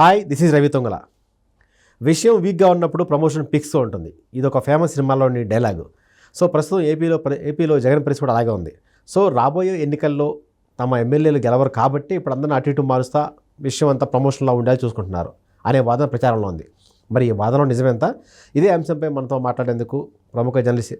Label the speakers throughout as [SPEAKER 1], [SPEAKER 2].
[SPEAKER 1] Hi this is Ravi Tongala. విషయం వీక్గా ఉన్నప్పుడు ప్రమోషన్ పిక్స్తో ఉంటుంది. ఇది ఒక ఫేమస్ సినిమాలోని డైలాగు. సో ప్రస్తుతం ఏపీలో ఏపీలో జగన్ పరిస్థితి కూడా అలాగే ఉంది. సో రాబోయే ఎన్నికల్లో తమ ఎమ్మెల్యేలు గెలవరు కాబట్టి ఇప్పుడు అందరిని అటు ఇటు మారుస్తా విషయం అంతా ప్రమోషన్లో ఉండేలా చూసుకుంటున్నారు అనే వాదన ప్రచారంలో ఉంది. మరి ఈ వాదన నిజమేంత? ఇదే అంశంపై మనతో మాట్లాడేందుకు ప్రముఖ జర్నలిస్ట్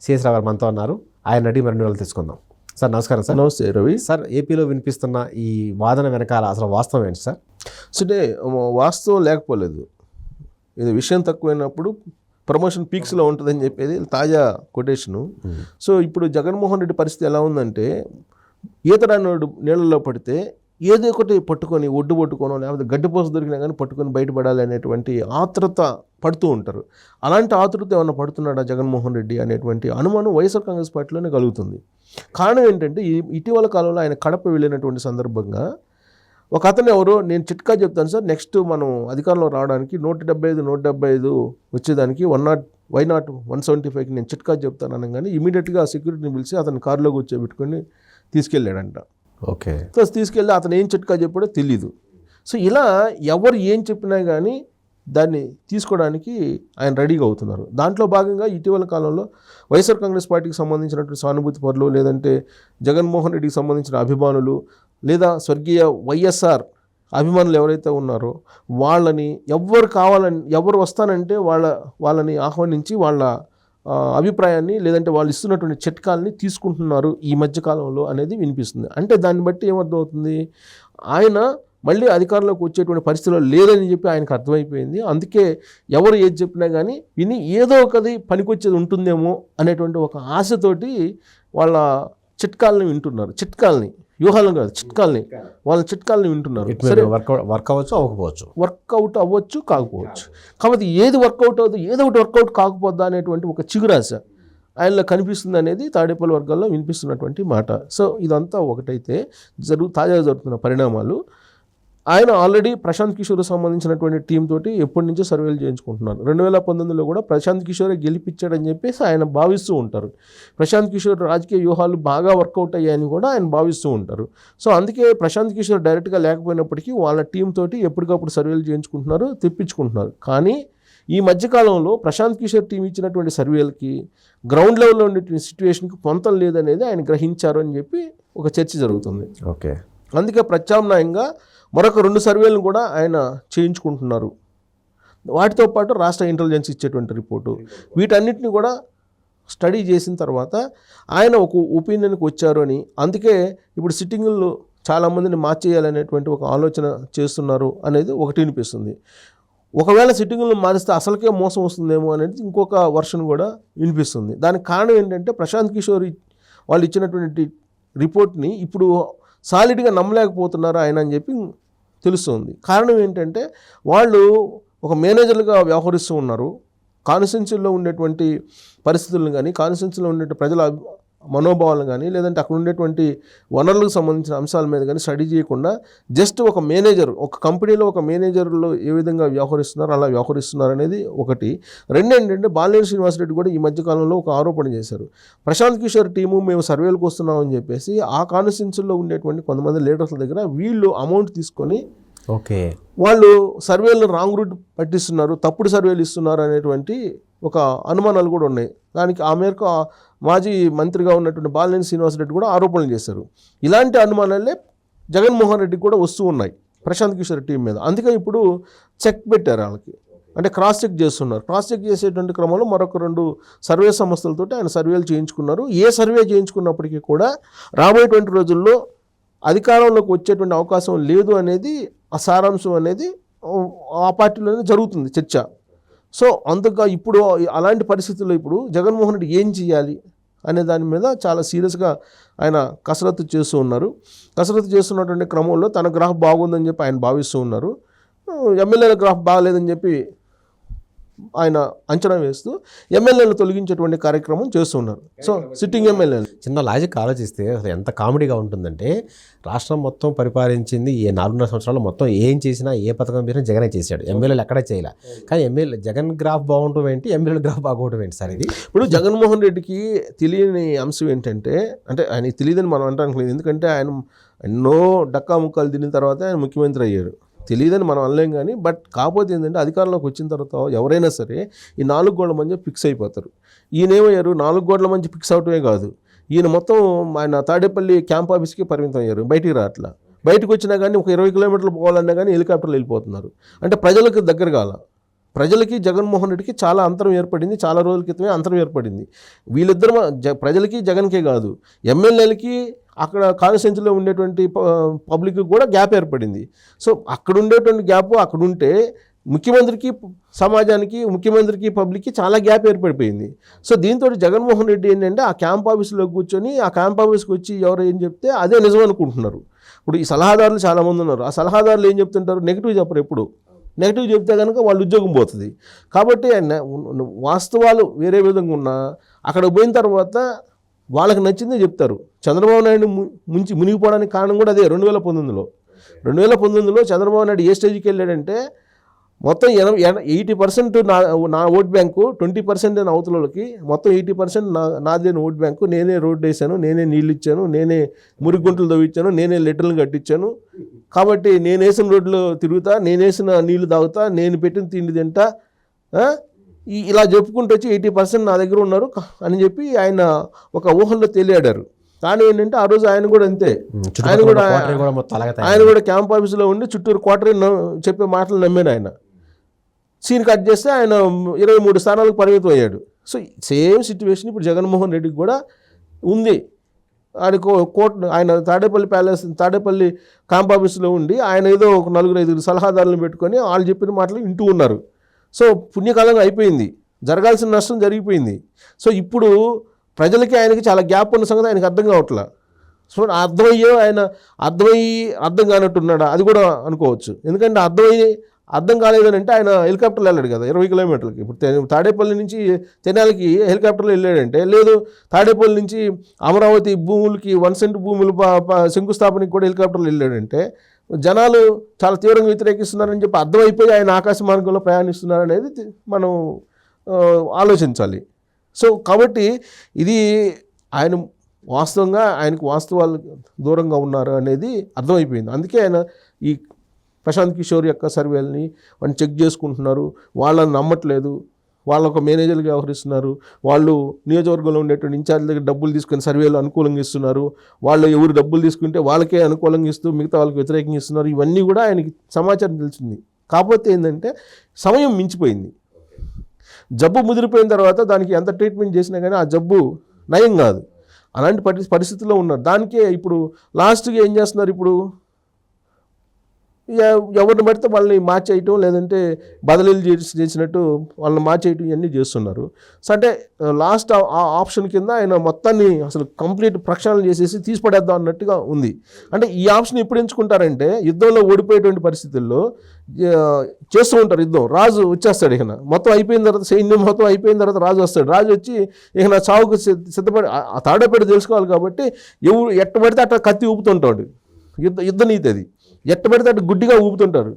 [SPEAKER 1] సిఎస్ రావు గారు మనతో ఉన్నారు. ఆయన అడిగి మరిన్ని వాళ్ళు తెలుసుకుందాం. సార్ నమస్కారం సార్.
[SPEAKER 2] నమస్తే రవి.
[SPEAKER 1] సార్ ఏపీలో వినిపిస్తున్న ఈ వాదన వెనకాల అసలు వాస్తవం ఏంటి సార్?
[SPEAKER 2] అంటే వాస్తవం లేకపోలేదు. ఇది విషయం తక్కువైనప్పుడు ప్రమోషన్ పీక్స్లో ఉంటుందని చెప్పేది తాజా కొటేషను. సో ఇప్పుడు జగన్మోహన్ రెడ్డి పరిస్థితి ఎలా ఉందంటే ఈతడానోడు నీళ్ళలో పడితే ఏదో ఒకటి పట్టుకొని ఒడ్డు పట్టుకోనో లేకపోతే గడ్డిపోస దొరికినా కానీ పట్టుకొని బయటపడాలి అనేటువంటి ఆతృత పడుతూ ఉంటారు. అలాంటి ఆతృత ఏమన్నా పడుతున్నాడా జగన్మోహన్ రెడ్డి అనేటువంటి అనుమానం వైఎస్ఆర్ కాంగ్రెస్ పార్టీలోనే కలుగుతుంది. కారణం ఏంటంటే ఇటీవల కాలంలో ఆయన కడప వెళ్ళినటువంటి సందర్భంగా ఒక అతను ఎవరో? నేను చిట్కా చెప్తాను సార్. నెక్స్ట్ మనం అధికారంలో రావడానికి నూట డెబ్బై ఐదు నూట డెబ్బై ఐదు వచ్చేదానికి one not why not one seventy ఫైవ్కి నేను చిట్కా చెప్తాను అనగానే ఇమీడియట్గా ఆ సెక్యూరిటీని పిలిచి అతను కారులో కూర్చోబెట్టుకొని తీసుకెళ్ళాడంట.
[SPEAKER 1] ఓకే.
[SPEAKER 2] సో తీసుకెళ్ళి అతను ఏం చిట్కా చెప్పాడో తెలీదు. సో ఇలా ఎవరు ఏం చెప్పినా కానీ దాన్ని తీసుకోవడానికి ఆయన రెడీగా అవుతున్నారు. దాంట్లో భాగంగా ఇటీవల కాలంలో వైఎస్ఆర్ కాంగ్రెస్ పార్టీకి సంబంధించినటువంటి సానుభూతి పరులు లేదంటే జగన్మోహన్ రెడ్డికి సంబంధించిన అభిమానులు లేదా స్వర్గీయ వైఎస్ఆర్ అభిమానులు ఎవరైతే ఉన్నారో వాళ్ళని ఎవరు కావాలని ఎవరు వస్తానంటే వాళ్ళ వాళ్ళని ఆహ్వానించి వాళ్ళ అభిప్రాయాన్ని లేదంటే వాళ్ళు ఇస్తున్నటువంటి చిట్కాలని తీసుకుంటున్నారు ఈ మధ్యకాలంలో అనేది వినిపిస్తుంది. అంటే దాన్ని బట్టి ఏమర్థమవుతుంది? ఆయన మళ్ళీ అధికారంలోకి వచ్చేటువంటి పరిస్థితిలో లేదని చెప్పి ఆయనకు అర్థమైపోయింది. అందుకే ఎవరు ఏది చెప్పినా కానీ విని ఏదో ఒకది పనికొచ్చేది ఉంటుందేమో అనేటువంటి ఒక ఆశతోటి వాళ్ళ చిట్కాలని వింటున్నారు. చిట్కాలని. వ్యూహాలను కాదు చిట్కాలని. వాళ్ళ చిట్కాలని వింటున్నారు.
[SPEAKER 1] ఇట్ మే వర్క్ వర్క్ అవ్వచ్చు అవ్వకపోవచ్చు.
[SPEAKER 2] వర్కౌట్ అవ్వచ్చు కాకపోవచ్చు. కాబట్టి ఏది వర్కౌట్ అవుతుంది ఏదో ఒకటి వర్కౌట్ కాకపోద్దా అనేటువంటి ఒక చిగురాశ ఆయనలో కనిపిస్తుంది అనేది తాడేపల్లి వర్గాల్లో వినిపిస్తున్నటువంటి మాట. సో ఇదంతా ఒకటైతే జరుగు తాజాగా జరుగుతున్న పరిణామాలు. ఆయన ఆల్రెడీ ప్రశాంత్ కిషోర్ సంబంధించినటువంటి టీం తోటి ఎప్పటి నుంచో సర్వేలు చేయించుకుంటున్నారు. రెండు వేల పంతొమ్మిదిలో కూడా ప్రశాంత్ కిషోరే గెలిపించాడని చెప్పేసి ఆయన భావిస్తూ ఉంటారు. ప్రశాంత్ కిషోర్ రాజకీయ వ్యూహాలు బాగా వర్కౌట్ అయ్యాయని కూడా ఆయన భావిస్తూ ఉంటారు. సో అందుకే ప్రశాంత్ కిషోర్ డైరెక్ట్గా లేకపోయినప్పటికీ వాళ్ళ టీం తోటి ఎప్పటికప్పుడు సర్వేలు చేయించుకుంటున్నారు తెప్పించుకుంటున్నారు. కానీ ఈ మధ్యకాలంలో ప్రశాంత్ కిషోర్ టీం ఇచ్చినటువంటి సర్వేలకి గ్రౌండ్ లెవెల్లో ఉండేటువంటి సిచ్యువేషన్కి పొంతం లేదనేది ఆయన గ్రహించారు అని చెప్పి ఒక చర్చ జరుగుతుంది.
[SPEAKER 1] ఓకే.
[SPEAKER 2] అందుకే ప్రత్యామ్నాయంగా మరొక రెండు సర్వేలను కూడా ఆయన చేయించుకుంటున్నారు. వాటితో పాటు రాష్ట్ర ఇంటెలిజెన్స్ ఇచ్చేటువంటి రిపోర్టు. వీటన్నిటిని కూడా స్టడీ చేసిన తర్వాత ఆయన ఒక ఒపీనియన్కి వచ్చారు అని. అందుకే ఇప్పుడు సిట్టింగులు చాలామందిని మార్చేయాలనేటువంటి ఒక ఆలోచన చేస్తున్నారు అనేది ఒకటి వినిపిస్తుంది. ఒకవేళ సిట్టింగులను మారిస్తే అసలుకే మోసం వస్తుందేమో అనేది ఇంకొక వర్షన్ కూడా వినిపిస్తుంది. దానికి కారణం ఏంటంటే ప్రశాంత్ కిషోర్ వాళ్ళు ఇచ్చినటువంటి రిపోర్ట్ని ఇప్పుడు సాలిడ్గా నమ్మలేకపోతున్నారు ఆయన అని చెప్పి తెలుస్తుంది. కారణం ఏంటంటే వాళ్ళు ఒక మేనేజర్లుగా వ్యవహరిస్తూ ఉన్నారు. కాన్స్టిట్యున్సీలో ఉండేటువంటి పరిస్థితులను కానీ కాన్స్టిట్యున్సీలో ఉండే ప్రజల మనోభావాలను కానీ లేదంటే అక్కడ ఉండేటువంటి వనరులకు సంబంధించిన అంశాల మీద కానీ స్టడీ చేయకుండా జస్ట్ ఒక మేనేజర్ ఒక కంపెనీలో ఒక మేనేజర్లో ఏ విధంగా వ్యవహరిస్తున్నారు అలా వ్యవహరిస్తున్నారు అనేది ఒకటి. రెండు ఏంటంటే బాలినేని శ్రీనివాసరెడ్డి కూడా ఈ మధ్యకాలంలో ఒక ఆరోపణ చేశారు. ప్రశాంత్ కిషోర్ టీము మేము సర్వేలకు వస్తున్నామని చెప్పేసి ఆ కాన్స్టిట్యున్సీలో ఉండేటువంటి కొంతమంది లీడర్స్ దగ్గర వీళ్ళు అమౌంట్ తీసుకొని
[SPEAKER 1] ఓకే.
[SPEAKER 2] వాళ్ళు సర్వేలను రాంగ్ రూట్ పట్టిస్తున్నారు తప్పుడు సర్వేలు ఇస్తున్నారు అనేటువంటి ఒక అనుమానాలు కూడా ఉన్నాయి. దానికి ఆ మేరకు మాజీ మంత్రిగా ఉన్నటువంటి బాలినేని శ్రీనివాసరెడ్డి కూడా ఆరోపణలు చేశారు. ఇలాంటి అనుమానాలే జగన్మోహన్ రెడ్డికి కూడా వస్తూ ఉన్నాయి ప్రశాంత్ కిషోర్ టీం మీద. అందుకే ఇప్పుడు చెక్ పెట్టారు వాళ్ళకి. అంటే క్రాస్ చెక్ చేస్తున్నారు. క్రాస్ చెక్ చేసేటువంటి క్రమంలో మరొక రెండు సర్వే సంస్థలతో ఆయన సర్వేలు చేయించుకున్నారు. ఏ సర్వే చేయించుకున్నప్పటికీ కూడా రాబోయేటువంటి రోజుల్లో అధికారంలోకి వచ్చేటువంటి అవకాశం లేదు అనేది ఆ సారాంశం అనేది ఆ పార్టీలోనే జరుగుతుంది చర్చ. సో అందుక ఇప్పుడు అలాంటి పరిస్థితుల్లో ఇప్పుడు జగన్మోహన్ రెడ్డి ఏం చేయాలి అనే దాని మీద చాలా సీరియస్గా ఆయన కసరత్తు చేస్తూ ఉన్నారు. కసరత్తు చేస్తున్నటువంటి క్రమంలో తన గ్రాఫ్ బాగుందని చెప్పి ఆయన భావిస్తూ ఉన్నారు. ఎమ్మెల్యేల గ్రాఫ్ బాగాలేదని చెప్పి ఆయన అంచనా వేస్తూ ఎమ్మెల్యేలు తొలగించేటువంటి కార్యక్రమం చేస్తున్నారు. సో సిట్టింగ్ ఎమ్మెల్యేలు.
[SPEAKER 1] చిన్న లాజిక్ ఆలోచిస్తే అసలు ఎంత కామెడీగా ఉంటుందంటే రాష్ట్రం మొత్తం పరిపాలించింది ఏ నాలుగున్నర సంవత్సరాలు మొత్తం ఏం చేసినా ఏ పథకం చేసినా జగనే చేశాడు. ఎమ్మెల్యేలు ఎక్కడే చేయలే. కానీ ఎమ్మెల్యే జగన్ గ్రాఫ్ బాగుండటం ఏంటి? ఎమ్మెల్యేల గ్రాఫ్ బాగోవడం ఏంటి సార్ ఇది?
[SPEAKER 2] ఇప్పుడు జగన్మోహన్ రెడ్డికి తెలియని అంశం ఏంటంటే అంటే ఆయనకి తెలియదని మనం అంటానికి లేదు. ఎందుకంటే ఆయన ఎన్నో డక్కా ముక్కలు తిన్న తర్వాత ఆయన ముఖ్యమంత్రి అయ్యారు తెలియదని మనం అనలేం కానీ బట్ కాకపోతే ఏంటంటే అధికారంలోకి వచ్చిన తర్వాత ఎవరైనా సరే ఈ నాలుగు గోడల మధ్య ఫిక్స్ అయిపోతారు. ఈయన ఏమయ్యారు? నాలుగు గోడల మధ్య ఫిక్స్ అవటమే కాదు. ఈయన మొత్తం ఆయన తాడేపల్లి క్యాంప్ ఆఫీస్కి పరిమితం అయ్యారు బయటికి రావట్లా. బయటకు వచ్చినా కానీ ఒక ఇరవై కిలోమీటర్లు పోవాలన్నా కానీ హెలికాప్టర్లు వెళ్ళిపోతున్నారు. అంటే ప్రజలకు దగ్గర కాల. ప్రజలకి జగన్మోహన్ రెడ్డికి చాలా అంతరం ఏర్పడింది చాలా రోజుల క్రితమే అంతరం ఏర్పడింది. వీళ్ళిద్దరు జ ప్రజలకి జగన్కే కాదు ఎమ్మెల్యేలకి అక్కడ కాన్స్టిట్యూన్సీలో ఉండేటువంటి పబ్లిక్ కూడా గ్యాప్ ఏర్పడింది. సో అక్కడ ఉండేటువంటి గ్యాప్ అక్కడ ఉంటే ముఖ్యమంత్రికి సమాజానికి ముఖ్యమంత్రికి పబ్లిక్కి చాలా గ్యాప్ ఏర్పడిపోయింది. సో దీంతో జగన్మోహన్ రెడ్డి ఏంటంటే ఆ క్యాంప్ ఆఫీస్లో కూర్చొని ఆ క్యాంప్ ఆఫీస్కి వచ్చి ఎవరు ఏం చెప్తే అదే నిజం అనుకుంటున్నారు. ఇప్పుడు ఈ సలహాదారులు చాలామంది ఉన్నారు. ఆ సలహాదారులు ఏం చెప్తుంటారు? నెగిటివ్ చెప్పరు ఎప్పుడు. నెగిటివ్ చెప్తే కనుక వాళ్ళ ఉద్యోగం పోతుంది. కాబట్టి ఆయన వాస్తవాలు వేరే విధంగా ఉన్నా అక్కడ పోయిన తర్వాత వాళ్ళకి నచ్చిందే చెప్తారు. చంద్రబాబు నాయుడు ముంచి మునిగిపోవడానికి కారణం కూడా అదే రెండు వేల పంతొమ్మిదిలో. రెండు వేల పంతొమ్మిదిలో చంద్రబాబు నాయుడు ఏ స్టేజ్కి వెళ్ళాడంటే మొత్తం ఎనభై ఎయిటీ పర్సెంట్ నా నా ఓట్ బ్యాంకు ట్వంటీ పర్సెంట్ అని అవతలకి మొత్తం ఎయిటీ పర్సెంట్ నా నాదేని ఓట్ బ్యాంకు నేనే రోడ్డు వేసాను నేనే నీళ్ళు ఇచ్చాను నేనే మురిగుంటలు తవ్వించాను నేనే లెటర్లు కట్టించాను కాబట్టి నేను వేసిన రోడ్లు తిరుగుతా నేను వేసిన నీళ్ళు తాగుతా నేను పెట్టిన తిండి తింటా ఇలా చెప్పుకుంటూ వచ్చి ఎయిటీ పర్సెంట్ నా దగ్గర ఉన్నారు అని చెప్పి ఆయన ఒక ఊహల్లో తేలియాడారు. కానీ ఏంటంటే ఆ రోజు ఆయన కూడా అంతే. ఆయన కూడా ఆయన కూడా క్యాంప్ ఆఫీస్లో ఉండి చుట్టూరు క్వార్టర్ చెప్పే మాటలు నమ్మాను ఆయన. సీన్ కట్ చేస్తే ఆయన ఇరవై మూడు స్థానాలకు పరిమితం అయ్యాడు. సో సేమ్ సిచ్యువేషన్ ఇప్పుడు జగన్మోహన్ రెడ్డికి కూడా ఉంది. ఆయన కో- కోర్టు ఆయన తాడేపల్లి ప్యాలెస్ తాడేపల్లి క్యాంప్ ఆఫీస్లో ఉండి ఆయన ఏదో ఒక నలుగురు ఐదుగురు సలహాదారులను పెట్టుకొని వాళ్ళు చెప్పిన మాటలు వింటూ ఉన్నారు. సో పుణ్యకాలం అయిపోయింది. జరగాల్సిన నష్టం జరిగిపోయింది. సో ఇప్పుడు ప్రజలకి ఆయనకి చాలా గ్యాప్ ఉన్న సంగతి ఆయనకి అర్థం కావట్లా. సో అర్థమయ్యో ఆయన అర్థమయ్యి అర్థం కానట్టున్నాడా? అది కూడా అనుకోవచ్చు. ఎందుకంటే అర్థమయ్యి అర్థం కాలేదని అంటే ఆయన హెలికాప్టర్లో వెళ్ళాడు కదా ఇరవై కిలోమీటర్లకి. ఇప్పుడు తాడేపల్లి నుంచి తెనాలికి హెలికాప్టర్లో వెళ్ళాడంటే లేదు తాడేపల్లి నుంచి అమరావతి భూములకి వన్ సెంట్ భూములు శంకుస్థాపనకి కూడా హెలికాప్టర్లో వెళ్ళాడంటే జనాలు చాలా తీవ్రంగా వ్యతిరేకిస్తున్నారని చెప్పి అర్థమైపోయి ఆయన ఆకాశ మార్గంలో ప్రయాణిస్తున్నారు అనేది మనం ఆలోచించాలి. సో కాబట్టి ఇది ఆయన వాస్తవంగా ఆయనకు వాస్తవాలు దూరంగా ఉన్నారు అనేది అర్థమైపోయింది. అందుకే ఆయన ఈ ప్రశాంత్ కిషోర్ యొక్క సర్వేలని వాళ్ళు చెక్ చేసుకుంటున్నారు. వాళ్ళని నమ్మట్లేదు. వాళ్ళ ఒక మేనేజర్గా వ్యవహరిస్తున్నారు. వాళ్ళు నియోజకవర్గంలో ఉండేటువంటి ఇన్ఛార్జ్ దగ్గర డబ్బులు తీసుకొని సర్వేలు అనుకూలంగా ఇస్తున్నారు. వాళ్ళు ఎవరు డబ్బులు తీసుకుంటే వాళ్ళకే అనుకూలంగా ఇస్తూ మిగతా వాళ్ళకి వ్యతిరేకంగా ఇస్తున్నారు. ఇవన్నీ కూడా ఆయనకి సమాచారం తెలిసింది. కాకపోతే ఏంటంటే సమయం మించిపోయింది. జబ్బు ముదిరిపోయిన తర్వాత దానికి ఎంత ట్రీట్మెంట్ చేసినా కానీ ఆ జబ్బు నయం కాదు. అలాంటి పరి పరిస్థితుల్లో ఉన్నారు. దానికే ఇప్పుడు లాస్ట్గా ఏం చేస్తున్నారు ఇప్పుడు? ఎవరిని పడితే వాళ్ళని మార్చేయటం లేదంటే బదిలీలు చేసి చేసినట్టు వాళ్ళని మార్చేయటం ఇవన్నీ చేస్తున్నారు. సో అంటే లాస్ట్ ఆ ఆప్షన్ కింద ఆయన మొత్తాన్ని అసలు కంప్లీట్ ప్రక్షాళన చేసేసి తీసిపడేద్దాం అన్నట్టుగా ఉంది. అంటే ఈ ఆప్షన్ ఎప్పుడు ఎంచుకుంటారంటే యుద్ధంలో ఓడిపోయేటువంటి పరిస్థితుల్లో చేస్తూ ఉంటారు యుద్ధం. రాజు వచ్చేస్తాడు ఇక మొత్తం అయిపోయిన తర్వాత సైన్యం మొత్తం అయిపోయిన తర్వాత రాజు వస్తాడు. రాజు వచ్చి ఇక నా చావుకు సిద్ధ- సిద్ధపడి ఆ- తెలుసుకోవాలి కాబట్టి ఎవరు ఎట్ట పడితే అట్లా కత్తి ఊపుతుంటాడు. యుద్ధ యుద్ధ నీతి అది. ఎట్ట పడితే అటు గుడ్డిగా ఊపుతుంటారు.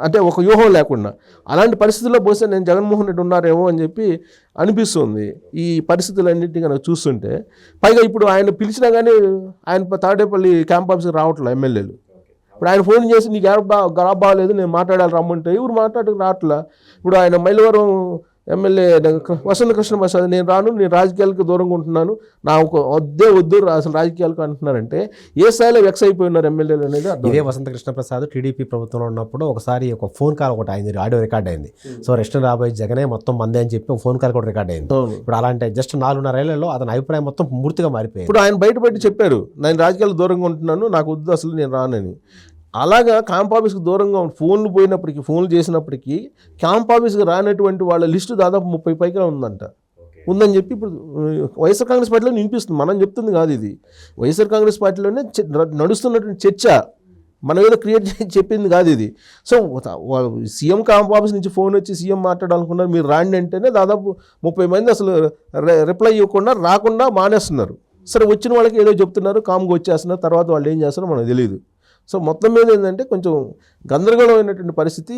[SPEAKER 2] అంటే ఒక వ్యూహం లేకుండా. అలాంటి పరిస్థితుల్లో బహుశా నేను జగన్మోహన్ రెడ్డి ఉన్నారేమో అని చెప్పి అనిపిస్తుంది. ఈ పరిస్థితులన్నింటినీ కనుక చూస్తుంటే పైగా ఇప్పుడు ఆయన పిలిచినా కానీ ఆయన తాడేపల్లి క్యాంప్ ఆఫీస్కి రావట్లే ఎమ్మెల్యేలు. ఇప్పుడు ఆయన ఫోన్ చేసి నీకు ఎవరు బా గరా బాగాలేదు నేను మాట్లాడాలి రమ్మంటే. ఎవరు మాట్లాడక రావట్లే? ఇప్పుడు ఆయన మైలవరం ఎమ్మెల్యే వసంత కృష్ణ ప్రసాద్ నేను రాను నేను రాజకీయాలకు దూరంగా ఉంటున్నాను. నా ఒక వద్దే వద్దు అసలు రాజకీయాలకు అంటున్నారంటే ఏ స్థాయిలో వెక్స్ అయిపోయి ఉన్నారు ఎమ్మెల్యేలు అనేది
[SPEAKER 1] ఇదే వసంత కృష్ణ ప్రసాద్ టీడీపీ ప్రభుత్వంలో ఉన్నప్పుడు ఒకసారి ఒక ఫోన్ కాల్ ఒకటి అయింది ఆడియో రికార్డ్ అయింది. సో రెస్ట్ రాబోయే జగనే మొత్తం మందే అని చెప్పి ఫోన్ కాల్ కూడా రికార్డ్ అయింది. ఇప్పుడు అలాంటి జస్ట్ నాలుగున్నరేళ్ళలో అతని అభిప్రాయం మొత్తం పూర్తిగా మారిపోయింది.
[SPEAKER 2] ఇప్పుడు ఆయన బయటపెట్టి చెప్పారు నేను రాజకీయాలు దూరంగా ఉంటున్నాను నాకు వద్దు అసలు నేను రానని. అలాగా క్యాంప్ ఆఫీస్కి దూరంగా ఫోన్లు పోయినప్పటికీ ఫోన్లు చేసినప్పటికీ క్యాంప్ ఆఫీస్కి రానటువంటి వాళ్ళ లిస్టు దాదాపు ముప్పై పైగా ఉందంట. ఉందని చెప్పి ఇప్పుడు వైఎస్ఆర్ కాంగ్రెస్ పార్టీలో వినిపిస్తుంది. మనం చెప్తుంది కాదు ఇది. వైఎస్ఆర్ కాంగ్రెస్ పార్టీలోనే నడుస్తున్నటువంటి చర్చ మనం ఏదో క్రియేట్ చెప్పింది కాదు ఇది. సో సీఎం క్యాంప్ ఆఫీస్ నుంచి ఫోన్ వచ్చి సీఎం మాట్లాడాలనుకున్నారు మీరు రాండి అంటేనే దాదాపు ముప్పై మంది అసలు రిప్లై ఇవ్వకుండా రాకుండా మానేస్తున్నారు. సరే వచ్చిన వాళ్ళకి ఏదో చెప్తున్నారు కామ్గా వచ్చేస్తున్నారు తర్వాత వాళ్ళు ఏం చేస్తారో మనకు తెలియదు సో మొత్తం మీద ఏంటంటే కొంచెం గందరగోళమైనటువంటి పరిస్థితి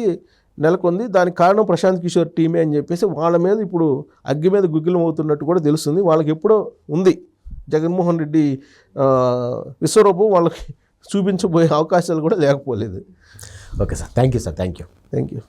[SPEAKER 2] నెలకొంది. దానికి కారణం ప్రశాంత్ కిషోర్ టీమే అని చెప్పేసి వాళ్ళ మీద ఇప్పుడు అగ్గి మీద గుగ్గిలం అవుతున్నట్టు కూడా తెలుస్తుంది. వాళ్ళకి ఎప్పుడో ఉంది జగన్మోహన్ రెడ్డి విశ్వరూపం వాళ్ళకి చూపించబోయే అవకాశాలు కూడా లేకపోలేదు.
[SPEAKER 1] Okay sir. Thank you sir. Thank you
[SPEAKER 2] thank you